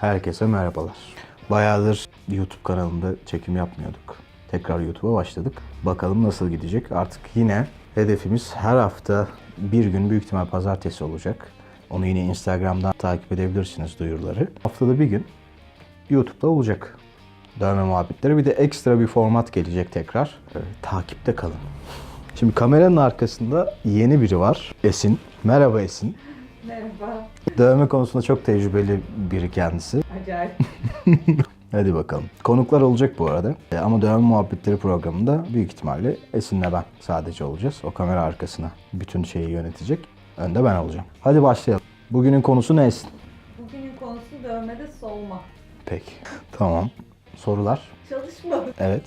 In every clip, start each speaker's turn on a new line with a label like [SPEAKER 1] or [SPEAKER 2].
[SPEAKER 1] Herkese merhabalar. Bayağıdır YouTube kanalında çekim yapmıyorduk. Tekrar YouTube'a başladık. Bakalım nasıl gidecek. Artık yine hedefimiz her hafta bir gün büyük ihtimal pazartesi olacak. Onu yine Instagram'dan takip edebilirsiniz duyuruları. Haftada bir gün YouTube'da olacak. Dövme muhabbetleri. Bir de ekstra bir format gelecek tekrar. Ee, takipte kalın. Şimdi kameranın arkasında yeni biri var. Esin. Merhaba Esin.
[SPEAKER 2] Merhaba.
[SPEAKER 1] Dövme konusunda çok tecrübeli biri kendisi.
[SPEAKER 2] Acayip.
[SPEAKER 1] Hadi bakalım. Konuklar olacak bu arada. E, Ama dövme muhabbetleri programında büyük ihtimalle Esin'le ben sadece olacağız. O kamera arkasına bütün şeyi yönetecek. Önde ben olacağım. Hadi başlayalım. Bugünün konusu ne Esin?
[SPEAKER 2] Bugünün konusu dövmede solma.
[SPEAKER 1] Peki. Tamam. Sorular?
[SPEAKER 2] Çalışmadık.
[SPEAKER 1] Evet.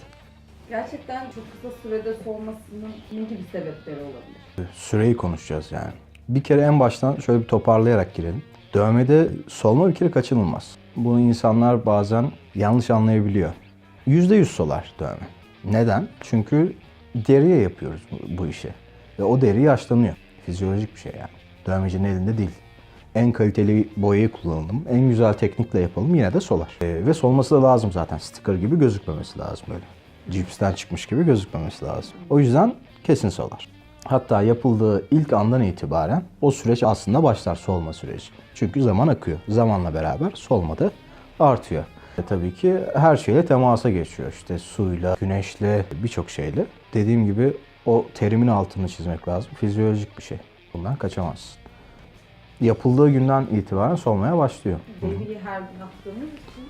[SPEAKER 2] Gerçekten çok kısa sürede solmasının ne gibi sebepleri olabilir?
[SPEAKER 1] Süreyi konuşacağız yani. Bir kere en baştan şöyle bir toparlayarak girelim. Dövmede solma bir kere kaçınılmaz. Bunu insanlar bazen yanlış anlayabiliyor. %100 solar dövme. Neden? Çünkü deriye yapıyoruz bu, işi. Ve o deri yaşlanıyor. Fizyolojik bir şey yani. Dövmecinin elinde değil. En kaliteli boyayı kullanalım, en güzel teknikle yapalım yine de solar. Ee, ve solması da lazım zaten. Sticker gibi gözükmemesi lazım böyle. Cipsten çıkmış gibi gözükmemesi lazım. O yüzden kesin solar. Hatta yapıldığı ilk andan itibaren o süreç aslında başlar solma süreci. Çünkü zaman akıyor. Zamanla beraber solma da artıyor. E tabii ki her şeyle temasa geçiyor. İşte suyla, güneşle, birçok şeyle. Dediğim gibi o terimin altını çizmek lazım. Fizyolojik bir şey. Bundan kaçamazsın. Yapıldığı günden itibaren solmaya başlıyor.
[SPEAKER 2] Deriyi her gün attığımız için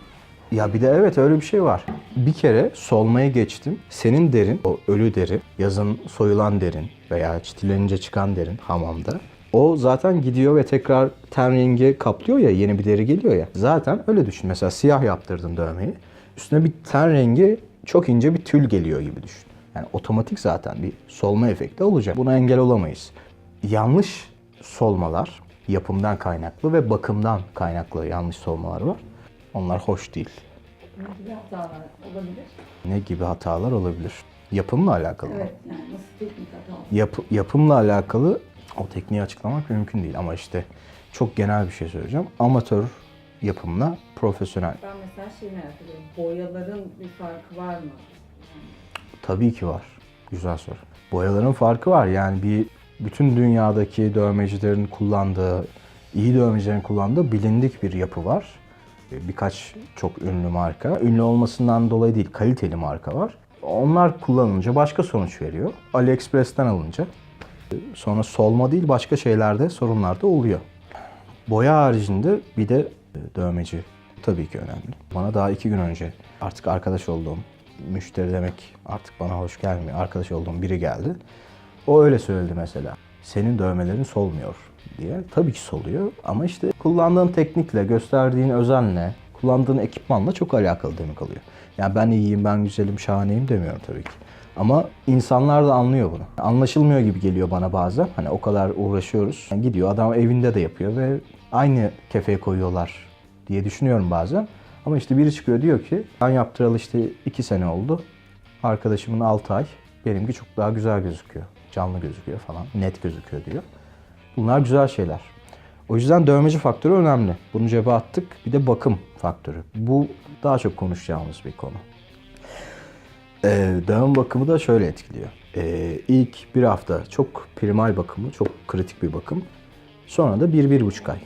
[SPEAKER 1] Ya bir de evet öyle bir şey var. Bir kere solmaya geçtim. Senin derin, o ölü deri, yazın soyulan derin veya çitilenince çıkan derin hamamda. O zaten gidiyor ve tekrar ten rengi kaplıyor ya, yeni bir deri geliyor ya. Zaten öyle düşün. Mesela siyah yaptırdın dövmeyi. Üstüne bir ten rengi çok ince bir tül geliyor gibi düşün. Yani otomatik zaten bir solma efekti olacak. Buna engel olamayız. Yanlış solmalar yapımdan kaynaklı ve bakımdan kaynaklı yanlış solmalar var. Onlar hoş değil.
[SPEAKER 2] Ne gibi hatalar olabilir?
[SPEAKER 1] Ne gibi hatalar olabilir? Yapımla alakalı mı?
[SPEAKER 2] Evet yani nasıl teknik hata
[SPEAKER 1] Yap- yapımla alakalı o tekniği açıklamak mümkün değil ama işte çok genel bir şey söyleyeceğim. Amatör yapımla profesyonel.
[SPEAKER 2] Ben mesela şey merak ediyorum. Boyaların bir farkı var mı?
[SPEAKER 1] Tabii ki var. Güzel soru. Boyaların farkı var. Yani bir bütün dünyadaki dövmecilerin kullandığı, iyi dövmecilerin kullandığı bilindik bir yapı var. Birkaç çok ünlü marka. Ünlü olmasından dolayı değil, kaliteli marka var. Onlar kullanınca başka sonuç veriyor. AliExpress'ten alınca sonra solma değil başka şeylerde sorunlar da oluyor. Boya haricinde bir de e, dövmeci tabii ki önemli. Bana daha iki gün önce artık arkadaş olduğum, müşteri demek artık bana hoş gelmiyor. Arkadaş olduğum biri geldi. O öyle söyledi mesela. Senin dövmelerin solmuyor diye. Tabii ki soluyor ama işte kullandığın teknikle, gösterdiğin özenle, kullandığın ekipmanla çok alakalı demek oluyor. Yani ben iyiyim, ben güzelim, şahaneyim demiyorum tabii ki. Ama insanlar da anlıyor bunu. Anlaşılmıyor gibi geliyor bana bazen. Hani o kadar uğraşıyoruz. Yani gidiyor adam evinde de yapıyor ve aynı kefeye koyuyorlar diye düşünüyorum bazen. Ama işte biri çıkıyor diyor ki ben yaptıralı işte 2 sene oldu. Arkadaşımın 6 ay. Benimki çok daha güzel gözüküyor. Canlı gözüküyor falan. Net gözüküyor diyor. Bunlar güzel şeyler. O yüzden dövmeci faktörü önemli. Bunu cebe attık. Bir de bakım faktörü. Bu daha çok konuşacağımız bir konu. Ee, dövme bakımı da şöyle etkiliyor. Ee, ilk bir hafta çok primal bakımı, çok kritik bir bakım. Sonra da bir, bir buçuk ay.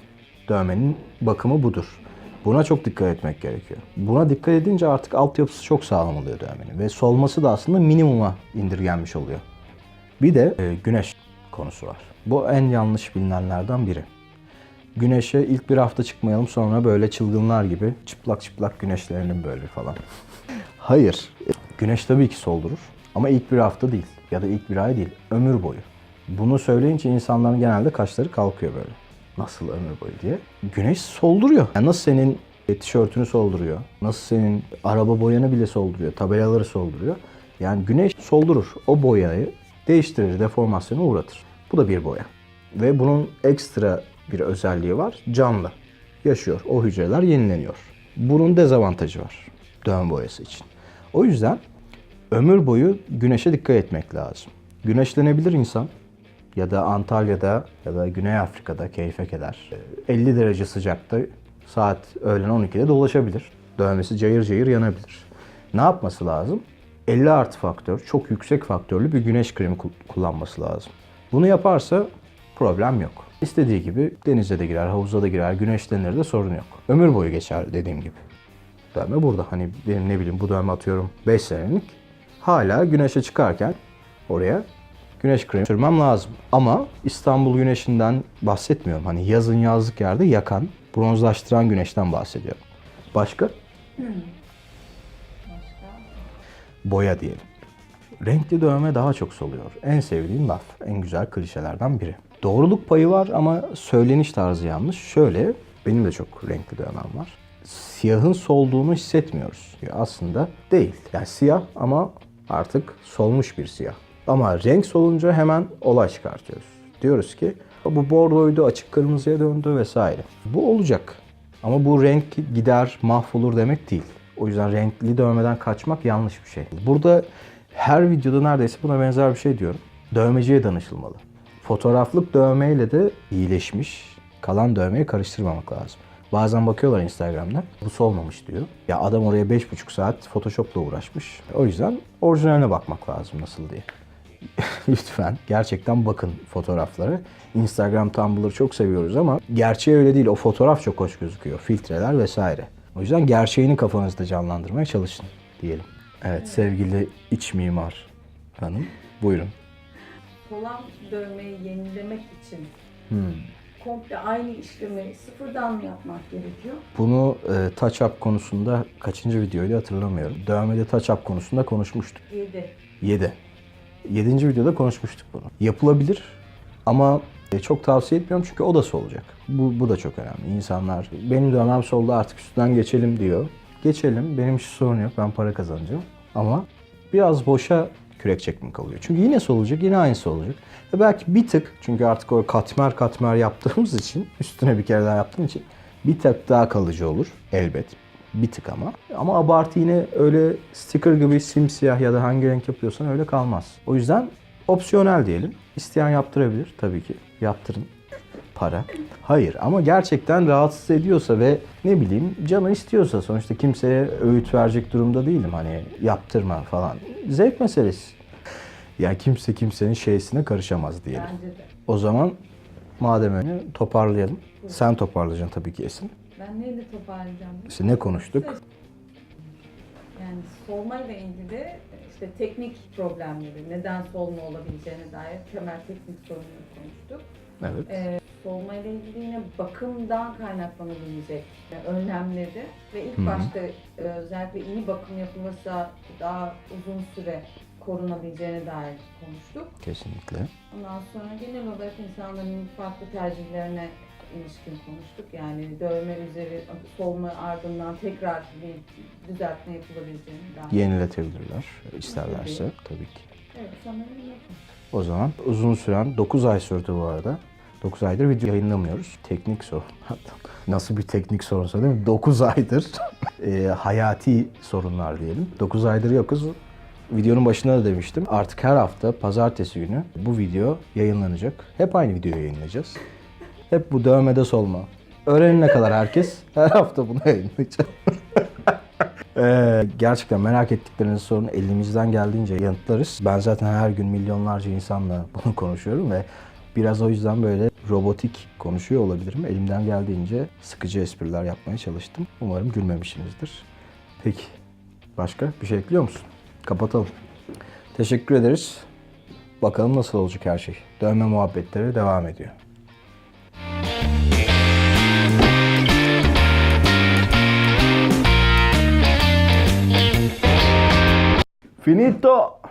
[SPEAKER 1] Dövmenin bakımı budur. Buna çok dikkat etmek gerekiyor. Buna dikkat edince artık altyapısı çok sağlam oluyor dövmenin. Ve solması da aslında minimuma indirgenmiş oluyor. Bir de e, güneş konusu var. Bu en yanlış bilinenlerden biri. Güneşe ilk bir hafta çıkmayalım sonra böyle çılgınlar gibi çıplak çıplak güneşlenelim böyle falan. Hayır. Güneş tabii ki soldurur. Ama ilk bir hafta değil. Ya da ilk bir ay değil. Ömür boyu. Bunu söyleyince insanların genelde kaşları kalkıyor böyle. Nasıl ömür boyu diye. Güneş solduruyor. Yani nasıl senin tişörtünü solduruyor. Nasıl senin araba boyanı bile solduruyor. Tabelaları solduruyor. Yani güneş soldurur. O boyayı değiştirir, deformasyona uğratır. Bu da bir boya. Ve bunun ekstra bir özelliği var. Canlı. Yaşıyor. O hücreler yenileniyor. Bunun dezavantajı var dövme boyası için. O yüzden ömür boyu güneşe dikkat etmek lazım. Güneşlenebilir insan ya da Antalya'da ya da Güney Afrika'da keyfe keder. 50 derece sıcakta Saat öğlen 12'de dolaşabilir. Dövmesi cayır cayır yanabilir. Ne yapması lazım? 50 artı faktör, çok yüksek faktörlü bir güneş kremi kul- kullanması lazım. Bunu yaparsa problem yok. İstediği gibi denize de girer, havuza da girer, güneşlenir de sorun yok. Ömür boyu geçer dediğim gibi. Dövme burada. Hani benim ne bileyim bu dövme atıyorum 5 senelik. Hala güneşe çıkarken oraya güneş kremi sürmem lazım. Ama İstanbul güneşinden bahsetmiyorum. Hani yazın yazlık yerde yakan, bronzlaştıran güneşten bahsediyorum. Başka?
[SPEAKER 2] Başka?
[SPEAKER 1] Boya diyelim. Renkli dövme daha çok soluyor. En sevdiğim laf, en güzel klişelerden biri. Doğruluk payı var ama söyleniş tarzı yanlış. Şöyle, benim de çok renkli dövmem var. Siyahın solduğunu hissetmiyoruz. Aslında değil. Yani siyah ama artık solmuş bir siyah. Ama renk solunca hemen olay çıkartıyoruz. Diyoruz ki bu bordoydu, açık kırmızıya döndü vesaire. Bu olacak. Ama bu renk gider, mahvolur demek değil. O yüzden renkli dövmeden kaçmak yanlış bir şey. Burada her videoda neredeyse buna benzer bir şey diyorum. Dövmeciye danışılmalı. Fotoğraflık dövmeyle de iyileşmiş, kalan dövmeyi karıştırmamak lazım. Bazen bakıyorlar Instagram'da, bu solmamış diyor. Ya adam oraya 5,5 saat Photoshop'la uğraşmış. O yüzden orijinaline bakmak lazım nasıl diye. Lütfen gerçekten bakın fotoğraflara. Instagram, Tumblr çok seviyoruz ama gerçeği öyle değil. O fotoğraf çok hoş gözüküyor. Filtreler vesaire. O yüzden gerçeğini kafanızda canlandırmaya çalışın diyelim. Evet sevgili iç mimar hanım buyurun.
[SPEAKER 2] Solan dövmeyi yenilemek için
[SPEAKER 1] Hmm.
[SPEAKER 2] komple aynı işlemi sıfırdan mı yapmak gerekiyor?
[SPEAKER 1] Bunu e, touch up konusunda kaçıncı videoydu hatırlamıyorum. Dövmede touch up konusunda konuşmuştuk.
[SPEAKER 2] 7.
[SPEAKER 1] 7. 7. videoda konuşmuştuk bunu. Yapılabilir ama çok tavsiye etmiyorum çünkü o da solacak. Bu, bu da çok önemli. İnsanlar benim dövmem soldu artık üstünden geçelim diyor. Geçelim benim hiç sorun yok ben para kazanacağım. Ama biraz boşa kürek çekmek kalıyor. Çünkü yine solacak yine aynısı olacak. Ve belki bir tık çünkü artık o katmer katmer yaptığımız için üstüne bir kere daha yaptığım için bir tık daha kalıcı olur elbet. Bir tık ama. Ama abartı yine öyle sticker gibi simsiyah ya da hangi renk yapıyorsan öyle kalmaz. O yüzden opsiyonel diyelim. İsteyen yaptırabilir tabii ki. Yaptırın. Para. Hayır ama gerçekten rahatsız ediyorsa ve ne bileyim canı istiyorsa sonuçta kimseye öğüt verecek durumda değilim hani yaptırma falan. Zevk meselesi. Yani kimse kimsenin şeysine karışamaz diyelim. O zaman madem öyle toparlayalım. Sen toparlayacaksın tabii ki Esin.
[SPEAKER 2] Ben neyle toparlayacağım?
[SPEAKER 1] İşte ne konuştuk?
[SPEAKER 2] Yani solmayla ilgili işte teknik problemleri, neden solma olabileceğine dair temel teknik sorunları konuştuk.
[SPEAKER 1] Evet.
[SPEAKER 2] Ee, solmayla ilgili yine bakımdan kaynaklanabilecek önlemleri ve ilk
[SPEAKER 1] Hı hı.
[SPEAKER 2] başta e, özellikle iyi bakım yapılırsa daha uzun süre korunabileceğine dair konuştuk.
[SPEAKER 1] Kesinlikle.
[SPEAKER 2] Ondan sonra genel olarak insanların farklı tercihlerine ilişkin konuştuk. Yani dövme üzeri solma ardından tekrar bir düzeltme yapılabileceğine dair.
[SPEAKER 1] Yeniletebilirler isterlerse tabii ki.
[SPEAKER 2] Evet sanırım.
[SPEAKER 1] O zaman uzun süren 9 ay sürdü bu arada. 9 aydır video yayınlamıyoruz. Teknik sorun. Nasıl bir teknik sorunsa değil mi? 9 aydır e, hayati sorunlar diyelim. 9 aydır yokuz. Videonun başında da demiştim. Artık her hafta pazartesi günü bu video yayınlanacak. Hep aynı videoyu yayınlayacağız. Hep bu dövmede solma. Öğrenene kadar herkes her hafta bunu yayınlayacak. Ee, gerçekten merak ettikleriniz sorun elimizden geldiğince yanıtlarız. Ben zaten her gün milyonlarca insanla bunu konuşuyorum ve biraz o yüzden böyle robotik konuşuyor olabilirim. Elimden geldiğince sıkıcı espriler yapmaya çalıştım. Umarım gülmemişsinizdir. Peki başka bir şey ekliyor musun? Kapatalım. Teşekkür ederiz. Bakalım nasıl olacak her şey. Dövme muhabbetleri devam ediyor. Finito.